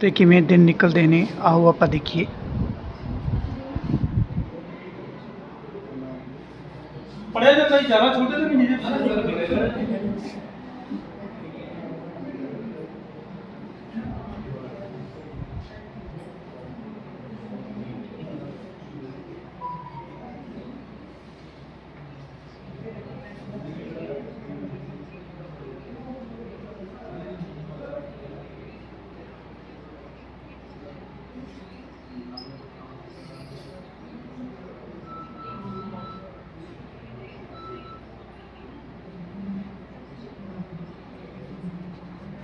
ਤੇ ਕਿਵੇਂ ਦਿਨ ਨਿਕਲਦੇ ਨੇ ਆਓ ਆਪਾਂ ਦੇਖੀਏ ਪੜਿਆ ਜਾਂਦਾ ਸੀ ਜ਼ਿਆਦਾ ਛੋਟੇ ਤਾਂ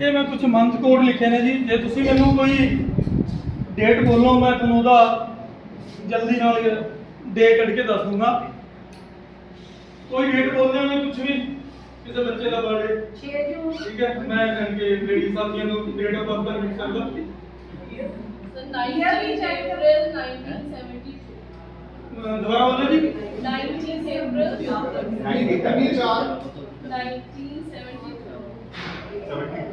ਇਹ ਮੈਂ ਕੁਝ ਮੰਥ ਕੋਡ ਲਿਖੇ ਨੇ ਜੀ। ਜੇ ਤੁਸੀਂ ਮੈਨੂੰ ਕੋਈ ਡੇਟ ਬੋਲੋ ਮੈਂ ਤੁਹਾਨੂੰ ਉਹਦਾ ਜਲਦੀ ਨਾਲ ਦੇ ਕੱਢ ਕੇ ਦੱਸ ਦੂੰਗਾ। ਕੋਈ ਡੇਟ ਬੋਲਦੇ ਹੋ ਕੁਝ ਵੀ ਕਿਸੇ ਬੱਚੇ ਦਾ ਬਰਥਡੇ 6 ਜੂਨ। ਠੀਕ ਹੈ ਮੈਂ ਕਹਿੰਗੇ ਲੇਡੀ ਸਾਥੀਆਂ ਨੂੰ ਡੇਟ ਆਫ ਬਰਥ ਲਿਖ ਸਕਦਾ So 19th April 1972. ਅਹ ਦੁਬਾਰਾ ਬੋਲੋ ਜੀ। 19th April 1972.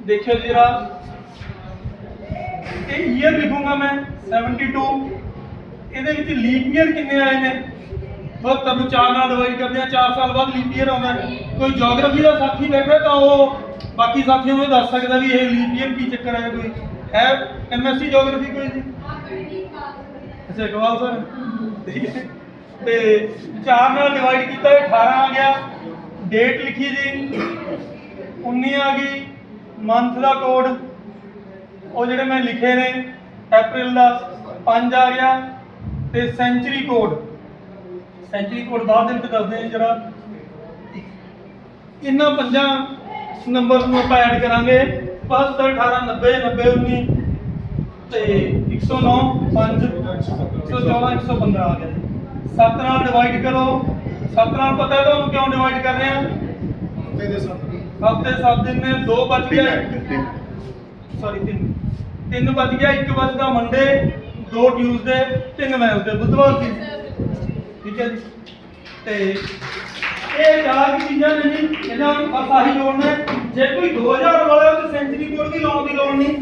ਦੇਖਿਓ ਜਰਾ ਇਹ ਈਅਰ ਲਿਖੂੰਗਾ ਮੈਂ 72 ਇਹਦੇ ਵਿੱਚ ਲੀਪ ਈਅਰ ਕਿੰਨੇ ਆਏ ਨੇ? ਬਸ ਤੁਹਾਨੂੰ ਚਾਰ ਨਾਲ ਡਿਵਾਈਡ ਕਰਦੇ ਆ 4 ਸਾਲ ਬਾਅਦ ਲੀਪ ਈਅਰ ਆਉਂਦਾ ਹੈ। ਕੋਈ ਜੀਓਗ੍ਰਾਫੀ ਦਾ ਸਾਥੀ ਬੈਠਾ ਤਾਂ ਉਹ ਬਾਕੀ ਸਾਥੀਆਂ ਨੂੰ ਇਹ ਦੱਸ ਸਕਦਾ ਵੀ ਇਹ ਲੀਪ ਈਅਰ ਕੀ ਚੱਕਰ ਹੈ ਕੋਈ। ਹੈ ਐਮਐਸਸੀ ਜੀਓਗ੍ਰਾਫੀ ਕੋਈ ਜੀ? ਅੱਛਾ, ਇਕਬਾਲ ਸਰ ਠੀਕ ਹੈ ਤੇ 4 ਨਾਲ ਡਿਵਾਈਡ ਕੀਤਾ, ਇਹ 18 ਆ ਗਿਆ। ਡੇਟ ਲਿਖੀ ਜੀ 19 ਆ ਗਈ ਮੰਥ ਦਾ ਕੋਡ ਉਹ ਜਿਹੜੇ ਮੈਂ ਲਿਖੇ ਨੇ ਅਪ੍ਰੈਲ ਦਾ 5 ਆ ਗਿਆ, ਤੇ ਸੈਂਚਰੀ ਕੋਡ ਸੈਂਚਰੀ ਕੋਡ ਬਾਅਦ ਦੇ ਵਿੱਚ ਦੱਸਦੇ ਹਾਂ ਜਰਾ। ਇਹਨਾਂ ਪੰਜਾਂ ਨੰਬਰ ਨੂੰ ਆਪਾਂ ਐਡ ਕਰਾਂਗੇ। 72 18 90 90 19 ਤੇ 109 5 114 115 ਆ ਗਿਆ ਜੀ। 7 ਨਾਲ ਡਿਵਾਈਡ ਕਰੋ। 7 ਨਾਲ ਪਤਾ ਹੈ ਤੁਹਾਨੂੰ ਕਿਉਂ ਡਿਵਾਈਡ ਕਰ ਰਹੇ ਹਾਂ ਹਫ਼ਤੇ 7 ਦਿਨ। ਨੇ 2 ਬਚ ਗਿਆ ਸੌਰੀ 3 3 ਬਚ ਗਿਆ 1 ਬਚਦਾ ਮੰਡੇ 2 ਟਿਊਜ਼ਡੇ 3 ਵੈਨਸਡੇ ਬੁੱਧਵਾਰ ਸੀ। ਠੀਕ ਹੈ ਜੀ। ਤੇ ਇਹ ਚਾਰ ਕੁ ਚੀਜ਼ਾਂ ਨੇ ਜੀ ਇਹਨਾਂ ਨੂੰ ਬਸ ਆਹੀ ਜੋੜਨਾ ਹੈ। ਜੇ ਕੋਈ 2000 ਵਾਲਾ ਤਾਂ ਸੈਂਚਰੀ ਕੋਡ ਵੀ ਲਾਉਣ ਦੀ ਲੋੜ ਨਹੀਂ।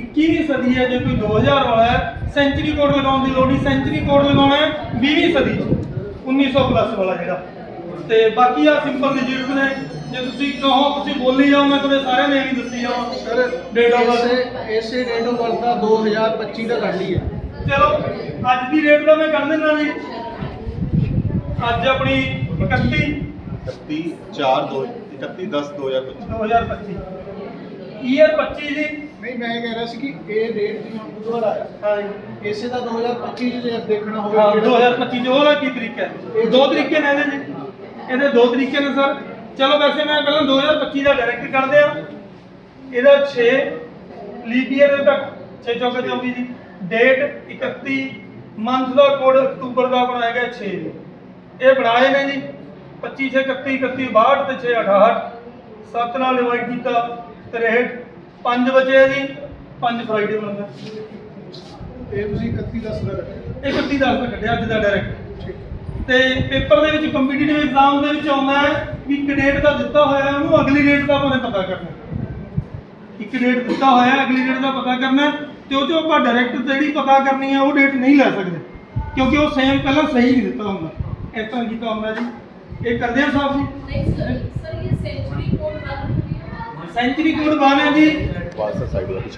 21ਵੀਂ ਸਦੀ ਹੈ ਜੇ ਕੋਈ 2000 ਵਾਲਾ ਹੈ ਸੈਂਚਰੀ ਕੋਡ ਲਗਾਉਣ ਦੀ ਲੋੜ ਨਹੀਂ। ਸੈਂਚਰੀ ਕੋਡ ਲਗਾਉਣਾ ਹੈ 20ਵੀਂ ਸਦੀ ਚ 1900 ਪਲੱਸ ਵਾਲਾ ਜਿਹੜਾ। ਤੇ ਬਾਕੀ ਆ ਸਿੰਪਲ ਡਿਜਿਟਸ ਨੇ ਜੇ ਤੁਸੀਂ ਕਹੋ ਤੁਸੀਂ ਬੋਲੀ ਜਾਓ ਮੈਂ ਤੁਹਾਡੇ ਸਾਰਿਆਂ ਨੇ ਵੀ ਦੱਸੀ ਜਾਵਾਂ। Sir Date of birth। ਇਸੇ ਡੇਟ ਆਫ ਬਰਥ ਦਾ 2025 ਦਾ ਕੱਢ ਲਈਏ। ਚਲੋ ਅੱਜ ਦੀ ਰੇਟ ਦਾ ਮੈਂ ਕਰ ਦਿੰਦਾ ਜੀ। ਅੱਜ ਆਪਣੀ 31 31 4 2 31 10 2025 2025 ਈਅਰ 25 ਜੀ। ਨਹੀਂ ਮੈਂ ਇਹ ਕਹਿ ਰਿਹਾ ਸੀ ਕਿ ਇਹ ਡੇਟ ਜਿਵੇਂ ਹੁਣ ਬੁੱਧਵਾਰ ਆਇਆ ਹਾਂ। ਜੀ। ਇਸੇ ਦਾ 2025 ਚ ਜੇ ਦੇਖਣਾ ਹੋਵੇ ਹਾਂ ਕਿਹੜਾ- 2025 ਚ ਉਹਦਾ ਕੀ ਤਰੀਕਾ ਹੈ? ਦੋ ਤਰੀਕੇ ਨੇ ਇਹਦੇ ਜੀ। ਇਹਦੇ ਦੋ ਤਰੀਕੇ ਨੇ ਸਰ। ਚਲੋ ਵੈਸੇ ਮੈਂ ਪਹਿਲਾਂ 2025 ਦਾ ਡਾਇਰੈਕਟ ਕਰਦੇ ਆ ਇਹਦਾ 6 ਲੀਪ ਈਅਰ ਤੱਕ 6 ਚੌਕੇ 24 ਦੀ। ਡੇਟ 31 ਮੰਥ ਦਾ ਕੋਡ ਅਕਤੂਬਰ ਦਾ ਆਪਣਾ ਹੈਗਾ 6 ਇਹ ਬਣਾਏ ਨੇ ਜੀ। 25 6 31 31 62 ਤੇ 6 68 7 ਨਾਲ ਡਿਵਾਈਡ ਕੀਤਾ 63 ਪੰਜ ਵਜੇ ਜੀ 5 ਫਰਾਈਡੇ ਬਣਦਾ ਤੇ ਤੁਸੀਂ 31 10 ਦਾ ਰੱਖਿਆ ਇਹ 31 ਦਾ ਕੱਢਿਆ ਅੱਜ ਦਾ ਡਾਇਰੈਕਟ ਤੇ ਪੇਪਰ ਦੇ ਵਿੱਚ ਕੰਪੀਟੀਟਿਵ ਐਗਜ਼ਾਮ ਦੇ ਵਿੱਚ ਆਉਂਦਾ ਹੈ ਵੀ ਇੱਕ ਡੇਟ ਦਾ ਦਿੱਤਾ ਹੋਇਆ ਉਹਨੂੰ ਅਗਲੀ ਡੇਟ ਦਾ ਆਪਾਂ ਨੇ ਪਤਾ ਕਰਨਾ ਇੱਕ ਡੇਟ ਦਿੱਤਾ ਹੋਇਆ ਅਗਲੀ ਡੇਟ ਦਾ ਪਤਾ ਕਰਨਾ ਤੇ ਉਹ ਆਪਾਂ ਡਾਇਰੈਕਟ ਜਿਹੜੀ ਪਤਾ ਕਰਨੀ ਹੈ ਉਹ ਡੇਟ ਨਹੀਂ ਲੈ ਸਕਦੇ। ਕਿਉਂਕਿ ਉਹ ਸੇਮ ਪਹਿਲਾਂ ਸਹੀ ਨਹੀਂ ਦਿੱਤਾ ਹੁੰਦਾ। ਇਸ ਤਰ੍ਹਾਂ ਕੀਤਾ ਹੁੰਦਾ ਜੀ। ਇਹ ਕਰਦੇ ਆ ਸਾਹਿਬ ਜੀ। ਨਹੀਂ ਸਰ ਇਹ ਸੈਂਚੁਰੀ ਕੋਡ ਵਾਲਾ ਹੈ ਜੀ ਵਾਸਤਾ ਸਾਈਡ ਦਾ ਪਿੱਛੇ